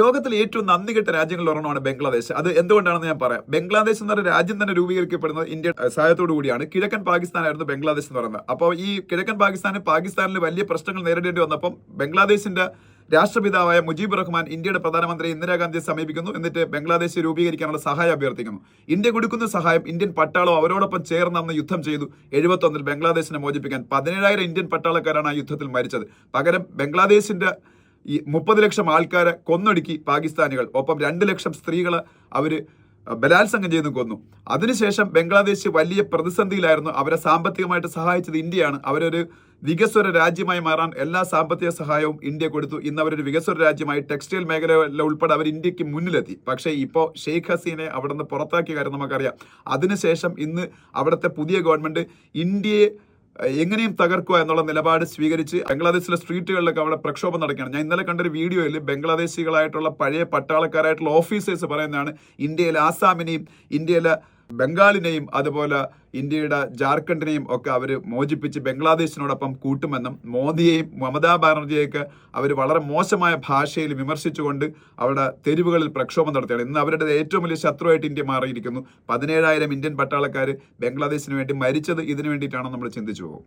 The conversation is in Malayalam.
ലോകത്തിലെ ഏറ്റവും നന്ദി കെട്ട രാജ്യങ്ങളിൽ ഒരെണ്ണമാണ് ബംഗ്ലാദേശ്. അത് എന്തുകൊണ്ടാണെന്ന് ഞാൻ പറയാം. ബംഗ്ലാദേശ് എന്ന് പറയുന്ന രാജ്യം തന്നെ രൂപീകരിക്കപ്പെടുന്നത് ഇന്ത്യ സഹായത്തോടു കൂടിയാണ്. കിഴക്കൻ പാകിസ്ഥാനായിരുന്നു ബംഗ്ലാദേശ് എന്ന് പറയുന്നത്. അപ്പോൾ ഈ കിഴക്കൻ പാകിസ്ഥാന് പാകിസ്ഥാനിൽ വലിയ പ്രശ്നങ്ങൾ നേരിടേണ്ടി വന്നപ്പം ബംഗ്ലാദേശിന്റെ രാഷ്ട്രപിതാവായ മുജീബ് റഹ്മാൻ ഇന്ത്യയുടെ പ്രധാനമന്ത്രി ഇന്ദിരാഗാന്ധിയെ സമീപിക്കുന്നു. എന്നിട്ട് ബംഗ്ലാദേശ് രൂപീകരിക്കാനുള്ള സഹായം അഭ്യർത്ഥിക്കുന്നു. ഇന്ത്യ കൊടുക്കുന്ന സഹായം ഇന്ത്യൻ പട്ടാളം അവരോടൊപ്പം ചേർന്ന് അന്ന് യുദ്ധം ചെയ്തു. എഴുപത്തൊന്നിൽ ബംഗ്ലാദേശിനെ മോചിപ്പിക്കാൻ പതിനേഴായിരം ഇന്ത്യൻ പട്ടാളക്കാരാണ് ആ യുദ്ധത്തിൽ മരിച്ചത്. പകരം ബംഗ്ലാദേശിന്റെ ഈ മുപ്പത് ലക്ഷം ആൾക്കാരെ കൊന്നൊടുക്കി പാകിസ്ഥാനികൾ. ഒപ്പം രണ്ട് ലക്ഷം സ്ത്രീകളെ അവർ ബലാത്സംഗം ചെയ്ത് കൊന്നു. അതിനുശേഷം ബംഗ്ലാദേശ് വലിയ പ്രതിസന്ധിയിലായിരുന്നു. അവരെ സാമ്പത്തികമായിട്ട് സഹായിച്ചത് ഇന്ത്യയാണ്. അവരൊരു വികസ്വര രാജ്യമായി മാറാൻ എല്ലാ സാമ്പത്തിക സഹായവും ഇന്ത്യ കൊടുത്തു. ഇന്ന് അവരൊരു വികസ്വര രാജ്യമായി ടെക്സ്റ്റൈൽ മേഖലയിൽ ഉൾപ്പെടെ അവർ ഇന്ത്യയ്ക്ക് മുന്നിലെത്തി. പക്ഷേ ഇപ്പോൾ ഷെയ്ഖ് ഹസീനെ അവിടെ നിന്ന് പുറത്താക്കിയ കാര്യം നമുക്കറിയാം. അതിനുശേഷം ഇന്ന് അവിടുത്തെ പുതിയ ഗവൺമെന്റ് ഇന്ത്യയെ എങ്ങനെയും തകർക്കുക എന്നുള്ള നിലപാട് സ്വീകരിച്ച് ബംഗ്ലാദേശിലെ സ്ട്രീറ്റുകളിലൊക്കെ അവിടെ പ്രക്ഷോഭം നടക്കുകയാണ്. ഞാൻ ഇന്നലെ കണ്ടൊരു വീഡിയോയിൽ ബംഗ്ലാദേശികളായിട്ടുള്ള പഴയ പട്ടാളക്കാരായിട്ടുള്ള ഓഫീസേഴ്സ് പറയുന്നതാണ് ഇന്ത്യയിലെ ആസാമിനെയും ഇന്ത്യയിലെ ബംഗാളിനെയും അതുപോലെ ഇന്ത്യയുടെ ജാർഖണ്ഡിനെയും ഒക്കെ അവർ മോചിപ്പിച്ച് ബംഗ്ലാദേശിനോടൊപ്പം കൂട്ടുമെന്നും മോദിയെയും മമതാ ബാനർജിയെയൊക്കെ അവർ വളരെ മോശമായ ഭാഷയിൽ വിമർശിച്ചുകൊണ്ട് അവിടെ തെരുവുകളിൽ പ്രക്ഷോഭം നടത്തുകയാണ്. ഇന്ന് അവരുടെ ഏറ്റവും വലിയ ശത്രുവായിട്ട് ഇന്ത്യ മാറിയിരിക്കുന്നു. പതിനേഴായിരം ഇന്ത്യൻ പട്ടാളക്കാർ ബംഗ്ലാദേശിന് വേണ്ടി മരിച്ചത് ഇതിനു വേണ്ടിയിട്ടാണോ നമ്മൾ ചിന്തിച്ചു പോകും?